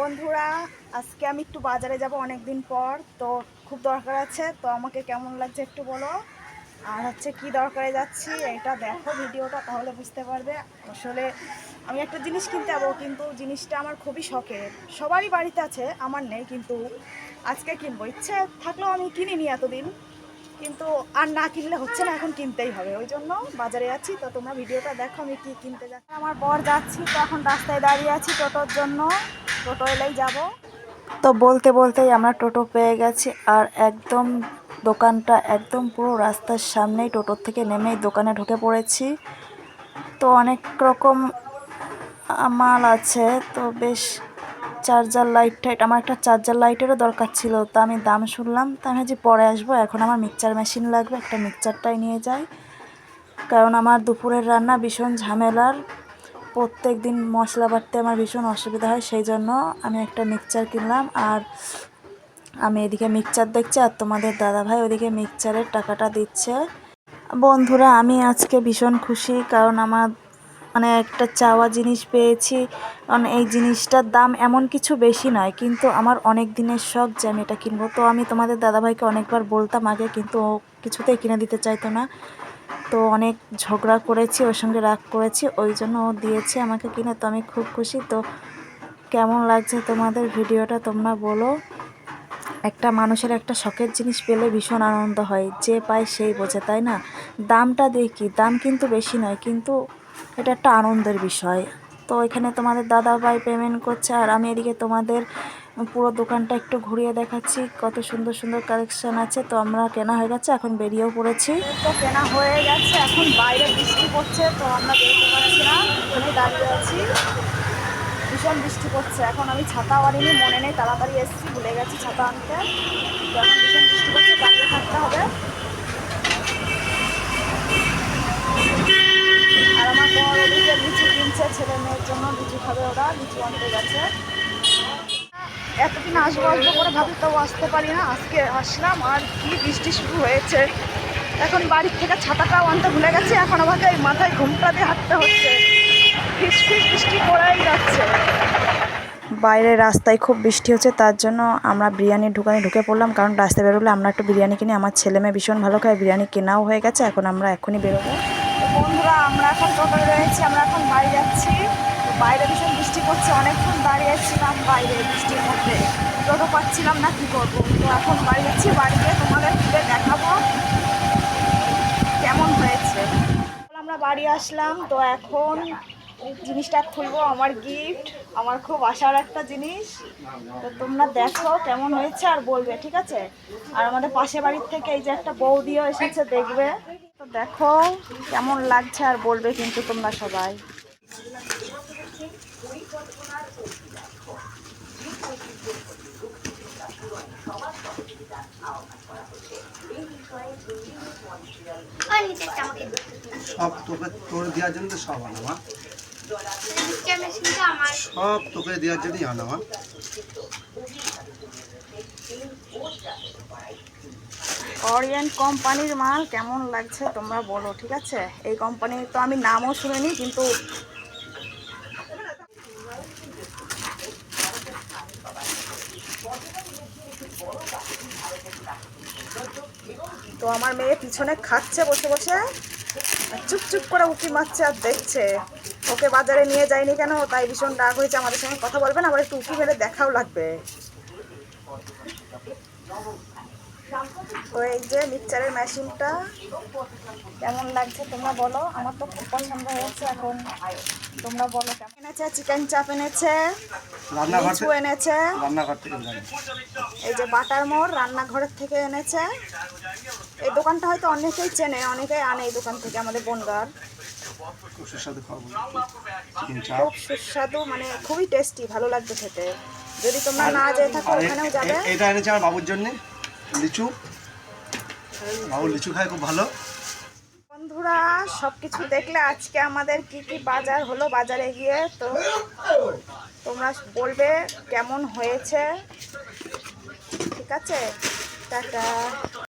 বন্ধুরা, আজকে আমি একটু বাজারে যাব অনেক দিন পর, তো খুব দরকার আছে, তো আমাকে কেমন লাগছে একটু বলো। আর হচ্ছে কি দরকারে যাচ্ছি, এটা দেখো ভিডিওটা, তাহলে বুঝতে পারবে। আসলে আমি একটা জিনিস কিনতে যাব, কিন্তু জিনিসটা আমার খুবই শখের। সবারই বাড়িতে আছে, আমার নেই, কিন্তু আজকে কিনবো। ইচ্ছে থাকলেও আমি কিনিনি এতদিন, কিন্তু আর না কিনলে হচ্ছে না, এখন কিনতেই হবে। ওই জন্য বাজারে যাচ্ছি তো তোমরা ভিডিওটা দেখো আমি কি কিনতে যাচ্ছি। আমার বর যাচ্ছি, তো এখন রাস্তায় দাঁড়িয়ে আছি টোটোর জন্য। টোটো যাব। তো বলতে বলতেই আমরা টোটো পেয়ে গেছি আর একদম দোকানটা একদম পুরো রাস্তার সামনেই টোটোর থেকে নেমেই দোকানে ঢুকে পড়েছি। তো অনেক রকম মাল আছে, তো বেশ চার্জার লাইট টাইট, আমার একটা চার্জার লাইটেরও দরকার ছিল, তা আমি দাম শুনলাম, তা আমি যে পরে আসব, এখন আমার মিক্সচার মেশিন লাগবে, একটা মিক্সচারটাই নিয়ে যাই। কারণ আমার দুপুরের রান্না ভীষণ ঝামেলার প্রত্যেক দিন মশলা বাটতে আমার ভীষণ অসুবিধা হয় সেই জন্য আমি একটা মিক্সচার কিনলাম আর আমি এদিকে মিক্সচার দেখছি আর তোমাদের দাদাভাই ওদিকে মিক্সচারের টাকাটা দিচ্ছে। বন্ধুরা, আমি আজকে ভীষণ খুশি কারণ আমার মানে একটা চাওয়া জিনিস পেয়েছি। কারণ এই জিনিসটার দাম এমন কিছু বেশি নয়, কিন্তু আমার অনেক দিনের শখ যে আমি এটা কিনবো। তো আমি তোমাদের দাদাভাইকে অনেকবার বলতাম আগে, কিন্তু ও কিছুতেই কিনে দিতে চাইতো না। তো অনেক ঝগড়া করেছি, ওর সঙ্গে রাগ করেছি, ওই জন্য ও দিয়েছে আমাকে কিনে, তো আমি খুব খুশি। তো কেমন লাগছে তোমাদের ভিডিওটা তোমরা বলো। একটা মানুষের একটা শখের জিনিস পেলে ভীষণ আনন্দ হয়, যে পায় সেই বোঝে, তাই না? দামটা দেখি দাম কিন্তু বেশি নয়, কিন্তু এটা একটা আনন্দের বিষয়। তো এখানে তোমাদের দাদা ভাই পেমেন্ট করছে, আর আমি এদিকে তোমাদের পুরো দোকানটা একটু ঘুরিয়ে দেখাচ্ছি। কত সুন্দর সুন্দর কালেকশন আছে। তো আমরা কেনা হয়ে গেছে, এখন বেরিয়েও পড়েছি। তো কেনা হয়ে গেছে, এখন বাইরে বৃষ্টি পড়ছে, তো আমরা বেরোতে পারছি না। ওখানে দাঁড়িয়ে আছি। ভীষণ বৃষ্টি পড়ছে। এখন আমি ছাতা আনিনি, মনে নেই, তাড়াতাড়ি এসেছি, ভুলে গেছি ছাতা আনতে। ভীষণ বৃষ্টি পড়ছে দাঁড়িয়ে থাকতে হবে। আর আমার লিচু কিনছে, ছেলে মেয়ের জন্য লিচু খাবে ওরা, লিচু আনতে গেছে। এতদিন আসব আসব করে ভাবি তো আসতে পারি না। আজকে আসলাম আর কি বৃষ্টি শুরু হয়েছে। এখন বাড়ির থেকে ছাতাটাও আনতে ভুলে গেছি এখন আমাকে এই মাথায় ঘুমটা দিয়ে হাঁটতে হচ্ছে। ফিস ফিস বৃষ্টি পড়েই যাচ্ছে। বাইরে রাস্তায় খুব বৃষ্টি হচ্ছে তার জন্য আমরা বিরিয়ানির দোকানে ঢুকে পড়লাম কারণ রাস্তায় বেরোলে আমরা একটু বিরিয়ানি কিনি। আমার ছেলে মেয়ে ভীষণ ভালো খায় বিরিয়ানি কেনাও হয়ে গেছে এখন আমরা এখনই বেরোবো। বন্ধুরা আমরা এখন টোটোয় রয়েছি আমরা এখন বাড়ি যাচ্ছি। বাইরে ভীষণ বৃষ্টি পড়ছে, অনেকক্ষণ দাঁড়িয়েছিলাম বাইরে বৃষ্টির মধ্যে। টোটো পাচ্ছিলাম না, কী করব? তো এখন বাড়ি যাচ্ছি, বাড়িতে তোমাদের খুলে দেখাবো কেমন হয়েছে। আমরা বাড়ি আসলাম, তো এখন জিনিসটা খুলবো, আমার গিফট আমার খুব আশার একটা জিনিস। তো তোমরা দেখো কেমন হয়েছে আর বলবে, ঠিক আছে? আর আমাদের পাশে বাড়ির থেকে এই যে একটা বৌদিও এসেছে, দেখবে। তো দেখো কেমন লাগছে আর বলবে কিন্তু তোমরা সবাই। আর নিচেরটা আমাকে দে। সব তোকে তোর দেওয়ার জন্য সব আনা, মা নিচের মেশিনটা আমার সব তোকে দেওয়ার জন্যই অরিয়েন্ট কোম্পানির মাল কেমন লাগছে তোমরা বলো, ঠিক আছে এই কোম্পানির তো আমি নামও শুনিনি, কিন্তু তো আমার মেয়ে পিছনে খাচ্ছে, বসে বসে। চুপ চুপ করে উঁকি মারছে আর দেখছে। ওকে বাজারে নিয়ে যায়নি কেন? তাই ভীষণ রাগ হয়েছে, আমাদের সঙ্গে কথা বলবেন আবার একটু উঁকি মেরে দেখাও লাগবে। তো এই যে মিক্সচারের মেশিনটা, কেমন লাগছে তোমরা বলো? আমার তো খুব পছন্দ হয়েছে এখন। তোমরা বলো কেমন? এনেছে চিকেন চাপ এনেছে লিচু এনেছে। এই যে বাটার মোড় রান্নাঘরের থেকে এনেছে। এই দোকানটা হয়তো অনেকেই চেনে অনেকেই আনে এই দোকান থেকে আমাদের বনগার। খুব সুস্বাদু মানে খুবই টেস্টি ভালো লাগবে খেতে। যদি তোমরা না যেয়ে থাকো ওখানেও যাবে। এটা এনেছে আমার বাবুর জন্য লিচু। বাবু লিচু খায় খুব ভালো। বন্ধুরা সব কিছু দেখলে আজকে আমাদের কি কি বাজার হলো বাজারে গিয়ে? তো তোমরা বলবে কেমন হয়েছে। ঠিক আছে? টাটা।